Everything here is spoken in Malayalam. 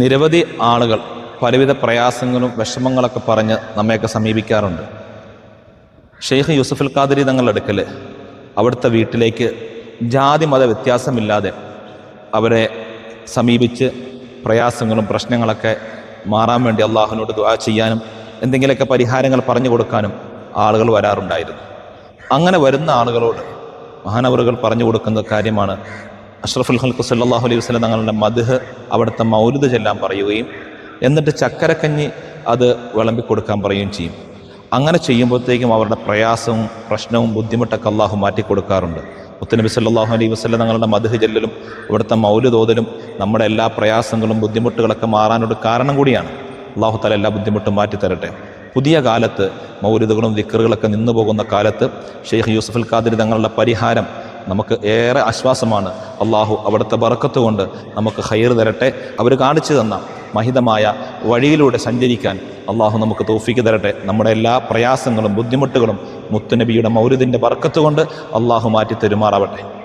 നിരവധി ആളുകൾ പലവിധ പ്രയാസങ്ങളും വിഷമങ്ങളൊക്കെ പറഞ്ഞ് നമ്മയൊക്കെ സമീപിക്കാറുണ്ട്. ഷെയ്ഖ് യൂസഫുൽ ഖാദരി തങ്ങളുടെ അടുക്കൽ അവിടുത്തെ വീട്ടിലേക്ക് ജാതി മത വ്യത്യാസമില്ലാതെ അവരെ സമീപിച്ച് പ്രയാസങ്ങളും പ്രശ്നങ്ങളൊക്കെ മാറാൻ വേണ്ടി അള്ളാഹുവിനോട് ദുആ ചെയ്യാനും എന്തെങ്കിലുമൊക്കെ പരിഹാരങ്ങൾ പറഞ്ഞു കൊടുക്കാനും ആളുകൾ വരാറുണ്ടായിരുന്നു. അങ്ങനെ വരുന്ന ആളുകളോട് മഹാനവറുകൾ പറഞ്ഞു കൊടുക്കുന്ന കാര്യമാണ് അഷ്റഫുൽ ഹൽക്കു സല്ലാഹു അലൈഹി വസ്ലം തങ്ങളുടെ മധുഹ് അവിടുത്തെ മൗലിദ് ചെല്ലാൻ പറയുകയും എന്നിട്ട് ചക്കരക്കഞ്ഞി അത് വിളമ്പി കൊടുക്കാൻ പറയുകയും ചെയ്യും. അങ്ങനെ ചെയ്യുമ്പോഴത്തേക്കും അവരുടെ പ്രയാസവും പ്രശ്നവും ബുദ്ധിമുട്ടൊക്കെ അള്ളാഹു മാറ്റി കൊടുക്കാറുണ്ട് മുത്തനബി സല്ലാഹു അലൈഹി വസ്ലം തങ്ങളുടെ മധുഹ് ചെല്ലലും ഇവിടുത്തെ മൗലിതോതലും നമ്മുടെ എല്ലാ പ്രയാസങ്ങളും ബുദ്ധിമുട്ടുകളൊക്കെ മാറാനൊരു കാരണം കൂടിയാണ്. അള്ളാഹു തല എല്ലാ ബുദ്ധിമുട്ടും മാറ്റി തരട്ടെ പുതിയ കാലത്ത് മൗലിദുകളും ദിക്കറുകളൊക്കെ നിന്നു പോകുന്ന കാലത്ത് ഷെയ്ഖ് യൂസഫുൽ ഖാദിർ തങ്ങളുടെ പരിഹാരം നമുക്ക് ഏറെ ആശ്വാസമാണ്. അള്ളാഹു അവിടുത്തെ ബറക്കത്ത് കൊണ്ട് നമുക്ക് ഹൈർ തരട്ടെ. അവർ കാണിച്ചു തന്ന മഹിതമായ വഴിയിലൂടെ സഞ്ചരിക്കാൻ അള്ളാഹു നമുക്ക് തോഫിക്ക് തരട്ടെ. നമ്മുടെ എല്ലാ പ്രയാസങ്ങളും ബുദ്ധിമുട്ടുകളും മുത്തുനബിയുടെ മൗര്യത്തിന്റെ ബറക്കത്ത് കൊണ്ട് അള്ളാഹു മാറ്റി തെരുമാറാവട്ടെ